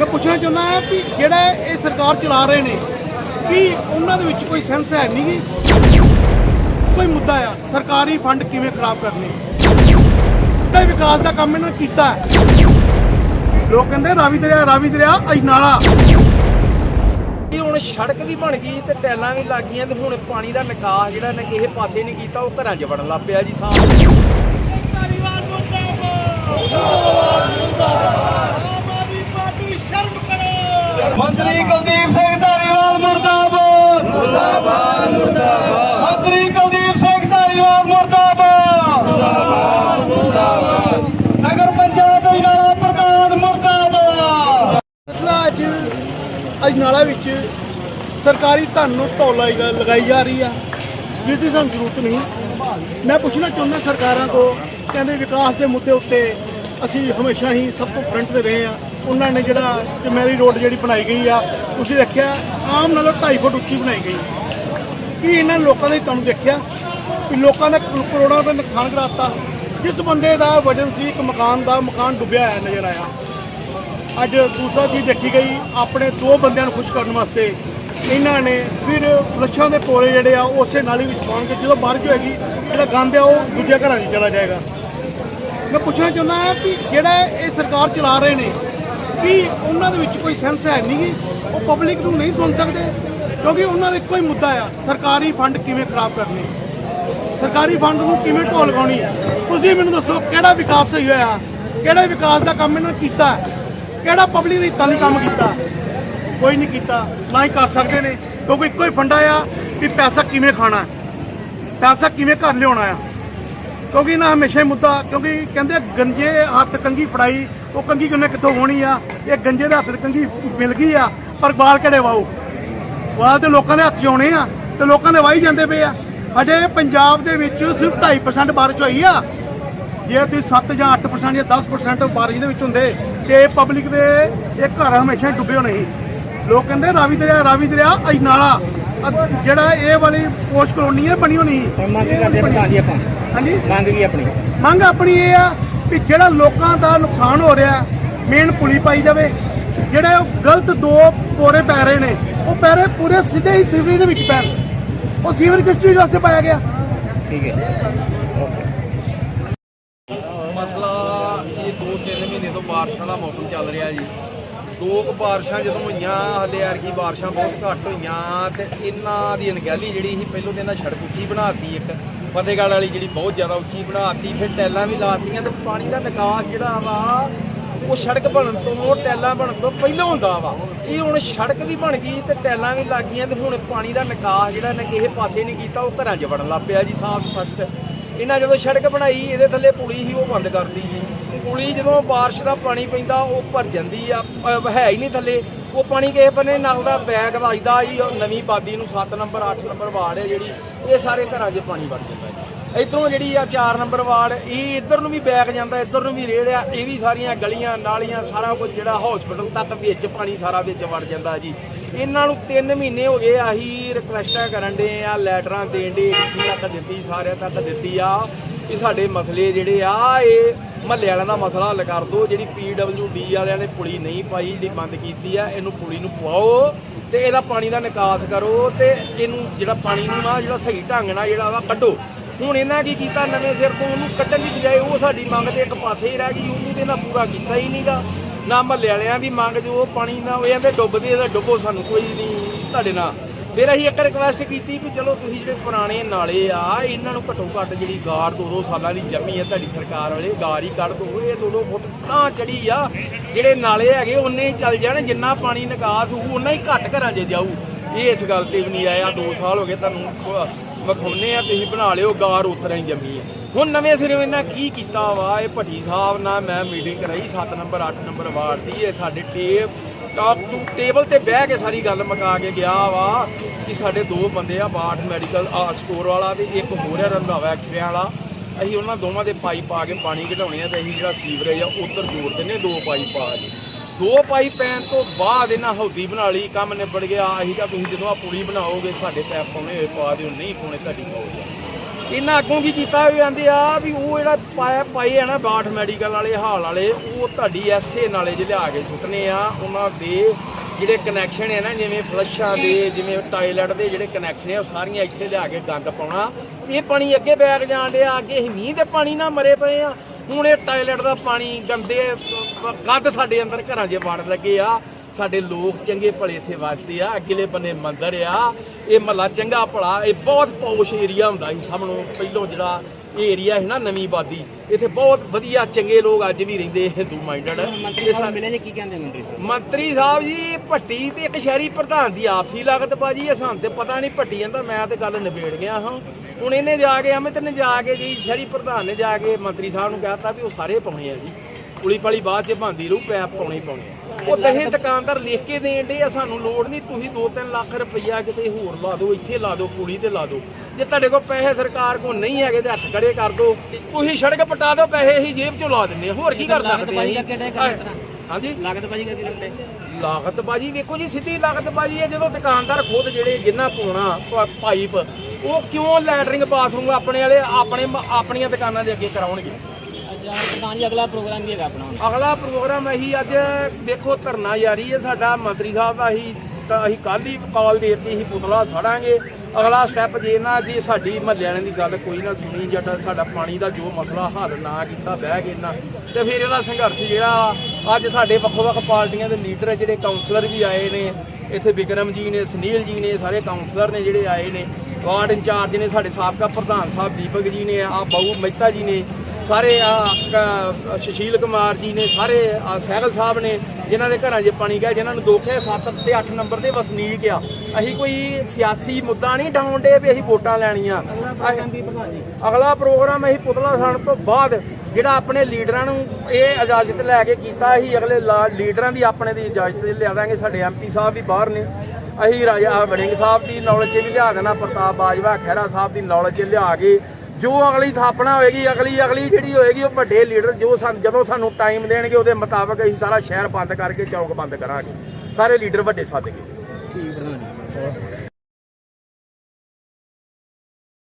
ਮੈਂ ਪੁੱਛਣਾ ਚਾਹੁੰਦਾ ਹਾਂ ਕਿ ਜਿਹੜਾ ਇਹ ਸਰਕਾਰ ਚਲਾ ਰਹੇ ਨੇ ਕੀ ਉਹਨਾਂ ਦੇ ਵਿੱਚ ਕੋਈ ਸੈਂਸ ਹੈ ਨਹੀਂ ਗੀ ਕੋਈ ਮੁੱਦਾ ਆ ਸਰਕਾਰੀ ਫੰਡ ਕਿਵੇਂ ਖਰਾਬ ਕਰਨੇ? ਤੇ ਵਿਕਾਸ ਦਾ ਕੰਮ ਇਹਨਾਂ ਨੇ ਕੀਤਾ। ਲੋਕ ਕਹਿੰਦੇ ਰਾਵੀ ਦਰਿਆ ਰਾਵੀ ਦਰਿਆ ਅਜਨਾਲਾ ਇਹ ਹੁਣ ਸੜਕ ਵੀ ਬਣ ਗਈ ਤੇ ਟੈਲਾਂ ਵੀ ਲੱਗ ਗਈਆਂ ਤੇ ਹੁਣ ਪਾਣੀ ਦਾ ਨਿਕਾਸ ਜਿਹੜਾ ਨੇ ਕਿਸੇ ਪਾਸੇ ਨਹੀਂ ਕੀਤਾ ਉਹ ਘਰਾਂ 'ਚ ਵੜਨ ਲੱਗ ਪਿਆ ਜੀ ਸਾਹ। ਅਜਨਾਲਾ ਵਿੱਚ ਸਰਕਾਰੀ ਧਨ ਨੂੰ ਢੋਲ ਲਗਾਈ ਜਾ ਰਹੀ ਆ ਜਿਸ ਦੀ ਸਾਨੂੰ ਜ਼ਰੂਰਤ ਨਹੀਂ। ਮੈਂ ਪੁੱਛਣਾ ਚਾਹੁੰਦਾ ਸਰਕਾਰਾਂ ਤੋਂ, ਕਹਿੰਦੇ ਵਿਕਾਸ ਦੇ ਮੁੱਦੇ ਉੱਤੇ ਅਸੀਂ ਹਮੇਸ਼ਾ ਹੀ ਸਭ ਤੋਂ ਫਰੰਟ ਤੇ ਰਹੇ ਆ। ਉਹਨਾਂ ਨੇ ਜਿਹੜਾ ਚਮੈਰੀ ਰੋਡ ਜਿਹੜੀ ਬਣਾਈ ਗਈ ਆ, ਤੁਸੀਂ ਦੇਖਿਆ, ਆਮ ਨਾਲੋਂ 2.5 ਫੁੱਟ ਉੱਚੀ ਬਣਾਈ ਗਈ। ਕੀ ਇਹਨਾਂ ਲੋਕਾਂ ਨੇ ਤੁਹਾਨੂੰ ਦੇਖਿਆ ਕਿ ਲੋਕਾਂ ਦਾ ਕਰੋੜਾਂ ਰੁਪਏ ਨੁਕਸਾਨ ਕਰਾਤਾ? ਜਿਸ ਬੰਦੇ ਦਾ ਵਜਨ ਸੀ, ਇੱਕ ਮਕਾਨ ਦਾ, ਮਕਾਨ ਡੁੱਬਿਆ ਹੋਇਆ ਨਜ਼ਰ ਆਇਆ। ਅੱਜ ਦੂਸਰਾ ਚੀਜ਼ ਦੇਖੀ ਗਈ ਆਪਣੇ ਦੋ ਬੰਦਿਆਂ ਨੂੰ ਖੁਸ਼ ਕਰਨ ਵਾਸਤੇ। ਇਹਨਾਂ ਨੇ ਫਿਰ ਫਲੱਸ਼ਾਂ ਦੇ ਪੋਰੇ ਜਿਹੜੇ ਆ ਉਹ ਉਸੇ ਨਾਲੀ ਵਿੱਚ ਪਾਉਣਗੇ ਜਦੋਂ ਬਾਰਿਸ਼ ਹੋਏਗੀ, ਜਿਹੜਾ ਗੰਦ ਆ, ਉਹ ਦੂਜੇ ਘਰਾਂ 'ਚ ਚਲਾ ਜਾਏਗਾ। ਮੈਂ ਪੁੱਛਣਾ ਚਾਹੁੰਦਾ ਹਾਂ ਕਿ ਜਿਹੜਾ ਇਹ ਸਰਕਾਰ ਚਲਾ ਰਹੇ ਨੇ, ਕੀ ਉਹਨਾਂ ਦੇ ਵਿੱਚ ਕੋਈ ਸੈਂਸ ਹੈ ਨਹੀਂ? ਗੀ ਉਹ ਪਬਲਿਕ ਨੂੰ ਨਹੀਂ ਸੁਣ ਸਕਦੇ? ਕਿਉਂਕਿ ਉਹਨਾਂ ਦਾ ਇੱਕੋ ਹੀ ਮੁੱਦਾ ਆ, ਸਰਕਾਰੀ ਫੰਡ ਕਿਵੇਂ ਖਰਾਬ ਕਰਨੇ? ਸਰਕਾਰੀ ਫੰਡ ਨੂੰ ਕਿਵੇਂ ਢੋਲ ਲਗਾਉਣੀ ਤੁਸੀਂ ਮੈਨੂੰ ਦੱਸੋ, ਕਿਹੜਾ ਵਿਕਾਸ ਸਹੀ ਹੋਇਆ? ਕਿਹੜਾ ਵਿਕਾਸ ਦਾ ਕੰਮ ਇਹਨਾਂ ਕੀਤਾ? ਕਿਹੜਾ ਪਬਲਿਕ ਦੇ ਹਿੱਤਾਂ ਲਈ ਕੰਮ ਕੀਤਾ? ਕੋਈ ਨਹੀਂ ਕੀਤਾ, ਨਾ ਹੀ ਕਰ ਸਕਦੇ ਨੇ। ਕਿਉਂਕਿ ਇੱਕੋ ਹੀ ਫੰਡਾ ਆ ਕਿ ਪੈਸਾ ਕਿਵੇਂ ਖਾਣਾ ਪੈਸਾ ਕਿਵੇਂ ਘਰ ਲਿਆਉਣਾ ਆ। ਕਿਉਂਕਿ ਨਾ ਹਮੇਸ਼ਾ ਹੀ ਮੁੱਦਾ, ਕਿਉਂਕਿ ਕਹਿੰਦੇ ਗੰਜੇ ਹੱਥ ਕੰਗੀ ਫੜਾਈ, ਉਹ ਕੰਗੀ ਕਿੰਨੇ ਕਿੱਥੋਂ ਹੋਣੀ ਆ? ਇਹ ਗੰਜੇ ਦੇ ਹੱਥ 'ਚ ਕੰਗੀ ਮਿਲ ਗਈ ਆ, ਪਰ ਬਾਲ ਕਿਹੜੇ ਵਾਓ? ਵਾਲ ਤੇ ਲੋਕਾਂ ਦੇ ਹੱਥ 'ਚ ਆਉਣੇ ਆ, ਤੇ ਲੋਕਾਂ ਦੇ ਵਾਹੀ ਜਾਂਦੇ ਪਏ ਆ। ਹਜੇ ਪੰਜਾਬ ਦੇ ਵਿੱਚ ਸਿਰਫ 2.5% ਬਾਰਿਸ਼ ਹੋਈ ਆ। ਜੇ ਤੁਸੀਂ 7 ਜਾਂ 8% ਜਾਂ 10% ਬਾਰਿਸ਼ ਦੇ ਵਿੱਚ ਹੁੰਦੇ ਤੇ ਪਬਲਿਕ ਦੇ ਇਹ ਘਰ ਹਮੇਸ਼ਾ ਡੁੱਬੇ ਹੋਣੇ ਸੀ। ਲੋਕ ਕਹਿੰਦੇ ਰਾਵੀ ਦਰਿਆ ਰਾਵੀ ਦਰਿਆ ਅਜਨਾਲਾ ਅਹ ਜਿਹੜਾ ਇਹ ਵਾਲੀ ਪੋਸਟ ਕਲੋਨੀ ਹੈ ਬਣੀ ਹੋਣੀ ਸੀ। ਮੰਗ ਕੀ ਕਰਦੇ ਆਪਾਂ। ਹਾਂਜੀ? ਮੰਗ ਕੀ ਆਪਣੀ? ਮੰਗ ਆਪਣੀ ਇਹ ਆ ਕਿ ਜਿਹੜਾ ਲੋਕਾਂ ਦਾ ਨੁਕਸਾਨ ਹੋ ਰਿਹਾ ਮੇਨ ਪੁਲੀ ਪਾਈ ਜਾਵੇ। ਜਿਹੜੇ ਉਹ ਗਲਤ ਦੋ ਪੋਰੇ ਪੈ ਰਹੇ ਨੇ ਉਹ ਪੈਰੇ ਪੂਰੇ ਸਿੱਧੇ ਹੀ ਸੀਵਰੇਜ ਦੇ ਵਿੱਚ ਪੈਣ। ਉਹ ਸੀਵਰੇਜ ਕਿਸ ਚੀਜ਼ ਵਾਸਤੇ ਪਾਇਆ ਗਿਆ। ਠੀਕ ਹੈ ਮਸਲਾ ਇਹ 2-3 ਮਹੀਨੇ ਤੋਂ ਬਾਰਿਸ਼ਾਂ ਦਾ ਮੌਸਮ ਚੱਲ ਰਿਹਾ ਜੀ ਦੋ ਕੁ ਬਾਰਿਸ਼ਾਂ ਜਦੋਂ ਹੋਈਆਂ, ਹਲੇ ਯਾਰ ਕੀ ਬਾਰਿਸ਼ਾਂ ਬਹੁਤ ਘੱਟ ਹੋਈਆਂ ਤੇ ਇਹਨਾਂ ਦੀ ਅਣਗਹਿਲੀ ਜਿਹੜੀ ਸੀ, ਪਹਿਲੋਂ ਤੇ ਇਹਨਾਂ ਸੜਕ ਉੱਚੀ ਬਣਾਤੀ ਇੱਕ, ਫਤਿਹਗੜ੍ਹ ਵਾਲੀ ਜਿਹੜੀ ਬਹੁਤ ਜ਼ਿਆਦਾ ਉੱਚੀ ਬਣਾਤੀ, ਫਿਰ ਟੈਲਾਂ ਵੀ ਲਾਤੀਆਂ ਤੇ ਪਾਣੀ ਦਾ ਨਿਕਾਸ ਜਿਹੜਾ ਵਾ, ਉਹ ਸੜਕ ਬਣਨ ਤੋਂ, ਟੈਲਾਂ ਬਣਨ ਤੋਂ ਪਹਿਲਾਂ ਹੁੰਦਾ ਵਾ। ਇਹ ਹੁਣ ਸੜਕ ਵੀ ਬਣ ਗਈ ਤੇ ਟੈਲਾਂ ਵੀ ਲੱਗ ਗਈਆਂ ਤੇ ਹੁਣ ਪਾਣੀ ਦਾ ਨਿਕਾਸ ਜਿਹੜਾ ਨੇ ਕਿਸੇ ਪਾਸੇ ਨਹੀਂ ਕੀਤਾ, ਉਹ ਘਰਾਂ 'ਚ ਵੜਨ ਲੱਗ ਪਿਆ ਜੀ ਸਾਫ਼ ਸਖਤ ਇਹਨਾਂ ਜਦੋਂ ਸੜਕ ਬਣਾਈ, ਇਹਦੇ ਥੱਲੇ ਪੁਲੀ ਸੀ, ਉਹ ਬੰਦ ਕਰਤੀ ਜੀ। ਪੁਲੀ ਜਦੋਂ ਬਾਰਿਸ਼ ਦਾ ਪਾਣੀ ਪੈਂਦਾ, ਉਹ ਭਰ ਜਾਂਦੀ ਆ। ਅਹ ਹੈ ਹੀ ਨਹੀਂ ਥੱਲੇ। ਉਹ ਪਾਣੀ ਕਿਸੇ ਬੰਨੇ ਨਾਲ ਦਾ ਬੈਗ ਵੱਜਦਾ ਜੀ ਉਹ ਨਵੀਂ ਬਾਦੀ ਨੂੰ 7 ਨੰਬਰ 8 ਨੰਬਰ ਵਾਰਡ ਹੈ ਜਿਹੜੀ, ਇਹ ਸਾਰੇ ਘਰਾਂ 'ਚ ਪਾਣੀ ਵੜ ਜਾਂਦਾ ਜੀ ਇਧਰੋਂ ਜਿਹੜੀ ਆ 4 ਨੰਬਰ ਵਾਰਡ, ਇਹ ਇੱਧਰ ਨੂੰ ਵੀ ਬੈਗ ਜਾਂਦਾ, ਇੱਧਰ ਨੂੰ ਵੀ ਰੇੜ ਆ, ਇਹ ਵੀ ਸਾਰੀਆਂ ਗਲੀਆਂ, ਨਾਲੀਆਂ, ਸਾਰਾ ਕੁਝ ਜਿਹੜਾ ਹਸਪੀਟਲ ਤੱਕ ਵਿੱਚ ਪਾਣੀ ਸਾਰਾ ਵਿੱਚ ਵੜ ਜਾਂਦਾ ਜੀ। ਇਹਨਾਂ ਨੂੰ 3 ਮਹੀਨੇ ਹੋ ਗਏ ਆਹੀ ਰਿਕਵੈਸਟਾਂ ਕਰਨ ਦੇ ਆ ਲੈਟਰਾਂ ਦੇਣ ਦੇ ਤੱਕ ਦਿੱਤੀ, ਸਾਰਿਆਂ ਤੱਕ ਦਿੱਤੀ ਆ ਕਿ ਸਾਡੇ ਮਸਲੇ ਜਿਹੜੇ ਆ, ਇਹ ਮਹੱਲੇ ਵਾਲਿਆਂ ਦਾ ਮਸਲਾ ਹੱਲ ਕਰ ਦਿਓ। ਜਿਹੜੀ ਪੀਡਬਲਯੂਡੀ ਵਾਲਿਆਂ ਨੇ ਪੁਲੀ ਨਹੀਂ ਪਾਈ, ਜਿਹੜੀ ਬੰਦ ਕੀਤੀ ਆ, ਇਹਨੂੰ ਪੁਲੀ ਨੂੰ ਪਵਾਓ ਤੇ ਇਹਦਾ ਪਾਣੀ ਦਾ ਨਿਕਾਸ ਕਰੋ ਤੇ ਇਹਨੂੰ ਜਿਹੜਾ ਪਾਣੀ ਨੂੰ ਨਾ ਜਿਹੜਾ ਸਹੀ ਢੰਗ ਨਾਲ ਜਿਹੜਾ ਵਾ ਕੱਢੋ। ਹੁਣ ਇਹਨਾਂ ਕੀ ਕੀਤਾ? ਨਵੇਂ ਸਿਰ ਤੋਂ ਉਹਨੂੰ ਕੱਢਣ ਦੀ ਬਜਾਏ ਉਹ ਸਾਡੀ ਮੰਗ ਤੇ ਇੱਕ ਪਾਸੇ ਹੀ ਰਹਿ ਗਈ। ਉਹਨੂੰ ਤੇ ਨਾ ਪੂਰਾ ਕੀਤਾ ਹੀ ਨਹੀਂਗਾ ਨਾ ਮਹੱਲੇ ਵਾਲਿਆਂ ਦੀ ਮੰਗ ਜੋ ਪਾਣੀ ਨਾ ਉਹ ਕਹਿੰਦੇ ਡੁੱਬਦੇ ਇਹਦਾ ਡੁੱਬੋ ਸਾਨੂੰ ਕੋਈ ਨਹੀਂ। ਤੁਹਾਡੇ ਨਾਲ ਫਿਰ ਅਸੀਂ ਇੱਕ ਰਿਕਵੈਸਟ ਕੀਤੀ ਵੀ ਚਲੋ ਤੁਸੀਂ ਜਿਹੜੇ ਪੁਰਾਣੇ ਨਾਲੇ ਆ, ਇਹਨਾਂ ਨੂੰ ਘੱਟੋ ਘੱਟ ਜਿਹੜੀ ਗਾਰ ਦੋ ਦੋ ਸਾਲਾਂ ਦੀ ਜੰਮੀ ਹੈ ਤੁਹਾਡੀ ਸਰਕਾਰ ਵਾਲੇ, ਗਾਰ ਹੀ ਕੱਢ ਦੋ, ਇਹ ਦੋ ਦੋ ਫੁੱਟ ਤਾਂ ਚੜੀ ਆ। ਜਿਹੜੇ ਨਾਲੇ ਹੈਗੇ ਉਹਨੇ ਹੀ ਚੱਲ ਜਾਣ, ਜਿੰਨਾ ਪਾਣੀ ਨਿਕਾਸ ਹੋਊ ਉਹਨਾਂ ਹੀ ਘੱਟ ਘਰਾਂ 'ਚ ਜਾਊ। ਇਹ ਇਸ ਗੱਲ ਤੇ ਵੀ ਨਹੀਂ ਆਇਆ 2 ਸਾਲ ਹੋ ਗਏ ਤੁਹਾਨੂੰ ਵਿਖਾਉਨੇ ਆ, ਤੁਸੀਂ ਬਣਾ ਲਿਓ, ਗਾਰ ਉਤਰਾਂ ਹੀ ਜੰਮੀ ਹੈ ਹੁਣ ਨਵੇਂ ਸਿਰੇ ਇਹਨਾਂ ਕੀ ਕੀਤਾ ਵਾ, ਇਹ ਭੱਟੀ ਸਾਹਿਬ ਨਾਲ ਮੈਂ ਮੀਟਿੰਗ ਕਰਾਈ 7 ਨੰਬਰ 8 ਨੰਬਰ ਵਾਰਡ ਦੀ, ਇਹ ਸਾਡੇ ਟੇਪ ਟਾਪ ਟੂ ਟੇਬਲ ਤੇ ਬਹਿ ਕੇ ਸਾਰੀ ਗੱਲ ਮੁਕਾ ਕੇ ਗਿਆ ਵਾ ਕਿ ਸਾਡੇ ਦੋ ਬੰਦੇ ਆ ਬਾਠ ਮੈਡੀਕਲ ਆ ਸਟੋਰ ਵਾਲਾ ਤੇ ਇੱਕ ਹੋਰ ਹੈ ਰੰਧਾਵਾ ਐਕਸਰੇ ਵਾਲਾ। ਅਸੀਂ ਉਹਨਾਂ ਦੋਵਾਂ ਦੇ ਪਾਈਪ ਪਾ ਕੇ ਪਾਣੀ ਘਟਾਉਣੇ ਆ ਤੇ ਅਸੀਂ ਜਿਹੜਾ ਸੀਵਰੇਜ ਆ ਉੱਧਰ ਜੋੜ ਦਿੰਨੇ ਦੋ ਪਾਈਪ ਪਾ ਕੇ। ਦੋ ਪਾਈਪ ਪੈਣ ਤੋਂ ਬਾਅਦ ਇਹਨਾਂ ਹੌਦੀ ਬਣਾ ਲਈ, ਕੰਮ ਨਿਬੜ ਗਿਆ। ਅਸੀਂ ਤਾਂ ਤੁਸੀਂ ਜਦੋਂ ਆ ਪੁਲੀ ਬਣਾਓਗੇ, ਸਾਡੇ ਪੈਪ ਪਾਉਣੇ ਹੋਏ, ਪਾ ਦਿਓ, ਨਹੀਂ ਪਾਉਣੇ, ਤੁਹਾਡੀ ਮੌਜ ਆ। ਇਹਨਾਂ ਅੱਗੋਂ ਵੀ ਕੀਤਾ ਵੀ ਜਾਂਦੇ ਆ ਵੀ ਉਹ ਜਿਹੜਾ ਪਾਇਆ ਪਾਏ ਆ ਨਾ ਬਾਠ ਮੈਡੀਕਲ ਵਾਲੇ, ਹਾਲ ਵਾਲੇ, ਉਹ ਤੁਹਾਡੀ ਐਸੇ ਨਾਲੇ ਚ ਲਿਆ ਕੇ ਸੁੱਟਨੇ ਆ। ਉਹਨਾਂ ਦੇ ਜਿਹੜੇ ਕਨੈਕਸ਼ਨ ਹੈ ਨਾ, ਜਿਵੇਂ ਫਲਸ਼ਾਂ ਦੇ, ਜਿਵੇਂ ਟਾਇਲਟ ਦੇ ਜਿਹੜੇ ਕਨੈਕਸ਼ਨ ਆ, ਉਹ ਸਾਰੀਆਂ ਇੱਥੇ ਲਿਆ ਕੇ ਗੰਦ ਪਾਉਣਾ। ਇਹ ਪਾਣੀ ਅੱਗੇ ਬੈਗ ਜਾਣ ਡਿਆ, ਅੱਗੇ ਅਸੀਂ ਮੀਂਹ ਦੇ ਪਾਣੀ ਨਾਲ ਮਰੇ ਪਏ ਆ। ਹੁਣ ਇਹ ਟਾਇਲਟ ਦਾ ਪਾਣੀ ਗੰਦੇ, ਗੰਦ ਸਾਡੇ ਅੰਦਰ ਘਰਾਂ 'ਚ ਵੜ ਲੱਗੇ ਆ। ਸਾਡੇ ਲੋਕ ਚੰਗੇ ਭਲੇ ਇੱਥੇ ਵਸਦੇ ਆ ਅਗਲੇ ਬੰਨੇ ਮੰਦਰ ਆ। ਇਹ ਮਹੱਲਾ ਚੰਗਾ ਭਲਾ ਇਹ ਬਹੁਤ ਪੌਸ਼ ਏਰੀਆ ਹੁੰਦਾ ਸੀ ਸਭ ਨੂੰ ਪਹਿਲੋਂ ਜਿਹੜਾ ਇਹ ਏਰੀਆ ਹੈ ਨਾ ਨਵੀਂ ਆਬਾਦੀ ਇੱਥੇ ਬਹੁਤ ਵਧੀਆ ਚੰਗੇ ਲੋਕ ਅੱਜ ਵੀ ਰਹਿੰਦੇ ਹਿੰਦੂ ਮਾਈਂਡਡ ਮੰਤਰੀ ਸਾਹਿਬ ਮਿਲੇ ਜੀ ਕੀ ਕਹਿੰਦੇ ਮੰਤਰੀ ਸਾਹਿਬ? ਮੰਤਰੀ ਸਾਹਿਬ ਜੀ ਭੱਟੀ ਤੇ ਇੱਕ ਸ਼ਹਿਰੀ ਪ੍ਰਧਾਨ ਦੀ ਆਪਸੀ ਲਾਗਤ ਬਾਜੀ ਹੈ ਸਾਨੂੰ ਤੇ ਪਤਾ ਨਹੀਂ ਭੱਟੀ ਜਾਂਦਾ ਮੈਂ ਤੇ ਗੱਲ ਨਿਬੇੜ ਗਿਆ ਹਾਂ। ਹੁਣ ਇਹਨੇ ਜਾ ਕੇ ਅਮਿਤ ਨੇ ਜਾ ਕੇ ਜੀ ਸ਼ਹਿਰੀ ਪ੍ਰਧਾਨ ਨੇ ਜਾ ਕੇ ਮੰਤਰੀ ਸਾਹਿਬ ਨੂੰ ਕਹਿਤਾ ਵੀ ਉਹ ਸਾਰੇ ਪਾਉਣੇ ਆ ਜੀ। ਪੁਲੀ ਪਾਲੀ ਬਾਅਦ ਚ ਬੰਦੀ ਰੂ ਪੈਪ ਪਾਉਣੇ ਪਾਉਣੇ ਆ। ਉਹ ਦਹੇ ਦੁਕਾਨਦਾਰ ਲਿਖ ਕੇ ਦੇਣ ਦੇ ਆ ਸਾਨੂੰ ਲੋੜ ਨਹੀਂ ਤੁਸੀਂ 2-3 ਲੱਖ ਰੁਪਈਆ ਕਿਤੇ ਹੋਰ ਲਾ ਦਿਓ ਇੱਥੇ ਲਾ ਦਿਓ ਪੁਲੀ ਤੇ ਲਾ ਦਿਓ। ਜੇ ਤੁਹਾਡੇ ਕੋਲ ਪੈਸੇ ਸਰਕਾਰ ਕੋਲ ਨਹੀਂ ਹੈਗੇ ਤੇ ਹੱਥ ਖੜੇ ਕਰ ਦਿਓ। ਤੁਸੀਂ ਸੜਕ ਪਟਾ ਦਿਓ ਪੈਸੇ ਅਸੀਂ ਜੇਬ ਚੋਂ ਲਾ ਦਿੰਦੇ ਆ ਹੋਰ ਕੀ ਕਰ ਸਕਦੇ ਆ ਲਾਗਤਬਾਜ਼ੀ। ਹਾਂਜੀ? ਲਾਗਤ ਭਾਜੀ ਕਰਕੇ ਕਰਦੇ ਲਾਗਤਬਾਜੀ ਵੇਖੋ ਜੀ ਸਿੱਧੀ ਲਾਗਤਬਾਜੀ ਹੈ ਜਦੋਂ ਦੁਕਾਨਦਾਰ ਖੁਦ ਜਿਹੜੇ ਜਿੰਨਾ ਪਾਉਣਾ ਪਾਈਪ ਉਹ ਕਿਉਂ ਲੈਟਰਿੰਗ ਬਾਥਰੂਮ ਆਪਣੇ ਵਾਲੇ ਆਪਣੇ ਆਪਣੀਆਂ ਦੁਕਾਨਾਂ ਦੇ ਅੱਗੇ ਕਰਾਉਣਗੇ? ਅੱਛਾ ਜੀ ਅਗਲਾ ਪ੍ਰੋਗਰਾਮ ਵੀ ਹੈਗਾ ਆਪਣਾ ਹੁਣ। ਅਗਲਾ ਪ੍ਰੋਗਰਾਮ ਅਸੀਂ ਅੱਜ ਦੇਖੋ ਧਰਨਾ ਜਾਰੀ ਹੈ, ਸਾਡਾ ਮੰਤਰੀ ਸਾਹਿਬ ਦਾ ਅਸੀਂ ਤਾਂ ਅਸੀਂ ਕੱਲ ਹੀ ਕਾਲ ਦੇ ਦਿੱਤੀ ਸੀ, ਪੁਤਲਾ ਸਾੜਾਂਗੇ ਅਗਲਾ ਸਟੈਪ ਜੇ ਨਾ, ਜੇ ਸਾਡੀ ਮਹੱਲੇ ਵਾਲਿਆਂ ਦੀ ਗੱਲ ਕੋਈ ਨਾ ਸੁਣੀ ਜਦ ਸਾਡਾ ਪਾਣੀ ਦਾ ਜੋ ਮਸਲਾ ਹੱਲ ਨਾ ਕੀਤਾ, ਬਹਿ ਕੇ ਨਾ, ਤੇ ਫਿਰ ਇਹਦਾ ਸੰਘਰਸ਼ ਜਿਹੜਾ ਅੱਜ ਸਾਡੇ ਵੱਖ-ਵੱਖ ਪਾਰਟੀਆਂ ਦੇ ਲੀਡਰ ਜਿਹੜੇ ਕਾਉਂਸਲਰ ਵੀ ਆਏ ਨੇ, ਇੱਥੇ ਵਿਕਰਮ ਜੀ ਨੇ, ਸੁਨੀਲ ਜੀ ਨੇ, ਸਾਰੇ ਕਾਉਂਸਲਰ ਨੇ ਜਿਹੜੇ ਆਏ ਨੇ, ਵਾਰਡ ਇੰਚਾਰਜ ਨੇ, ਸਾਡੇ ਸਾਬਕਾ ਪ੍ਰਧਾਨ ਸਾਹਿਬ ਦੀਪਕ ਜੀ ਨੇ, ਆ ਬਾਊ ਮਹਿਤਾ ਜੀ ਨੇ ਸਾਰੇ ਆ ਸੁਸ਼ੀਲ ਕੁਮਾਰ ਜੀ ਨੇ ਸਾਰੇ ਸਹਿਗਲ ਸਾਹਿਬ ਨੇ ਜਿਨ੍ਹਾਂ ਦੇ ਘਰਾਂ 'ਚ ਪਾਣੀ ਗਿਆ ਜਿਨ੍ਹਾਂ ਨੂੰ ਦੁੱਖ ਹੈ 7 ਤੇ 8 ਨੰਬਰ ਦੇ ਵਸਨੀਕ ਆ। ਅਸੀਂ ਕੋਈ ਸਿਆਸੀ ਮੁੱਦਾ ਨਹੀਂ ਡਾਉਂਦੇ ਵੀ ਅਸੀਂ ਵੋਟਾਂ ਲੈਣੀਆਂ। ਅਗਲਾ ਪ੍ਰੋਗਰਾਮ ਅਸੀਂ ਪੁਤਲਾ ਸਾਣ ਤੋਂ ਬਾਅਦ ਜਿਹੜਾ ਆਪਣੇ ਲੀਡਰਾਂ ਨੂੰ ਇਹ ਇਜਾਜ਼ਤ ਲੈ ਕੇ ਕੀਤਾ ਸੀ ਅਗਲੇ ਲੀਡਰਾਂ ਦੀ ਆਪਣੇ ਦੀ ਇਜਾਜ਼ਤ ਲਿਆਵਾਂਗੇ ਸਾਡੇ ਐਮਪੀ ਸਾਹਿਬ ਵੀ ਬਾਹਰ ਨੇ। ਅਸੀਂ ਰਾਜਾ ਵੜਿੰਗ ਸਾਹਿਬ ਦੀ ਨੌਲੇਜ 'ਚ ਵੀ ਲਿਆ ਦੇਣਾ ਪ੍ਰਤਾਪ ਬਾਜਵਾ ਖਹਿਰਾ ਸਾਹਿਬ ਦੀ ਨੌਲੇਜ 'ਚ ਲਿਆ ਕੇ ਜੋ ਅਗਲੀ ਥਾਪਣਾ ਹੋਏਗੀ, ਅਗਲੀ ਅਗਲੀ ਜਿਹੜੀ ਹੋਏਗੀ, ਉਹ ਵੱਡੇ ਲੀਡਰ ਜੋ ਸਾਨੂੰ ਜਦੋਂ ਸਾਨੂੰ ਟਾਈਮ ਦੇਣਗੇ, ਉਹਦੇ ਮੁਤਾਬਕ ਅਸੀਂ ਸਾਰਾ ਸ਼ਹਿਰ ਬੰਦ ਕਰਕੇ ਚੌਕ ਬੰਦ ਕਰਾਂਗੇ। ਸਾਰੇ ਲੀਡਰ ਵੱਡੇ ਸੱਦ ਕੇ ਠੀਕ ਪ੍ਰਧਾਨ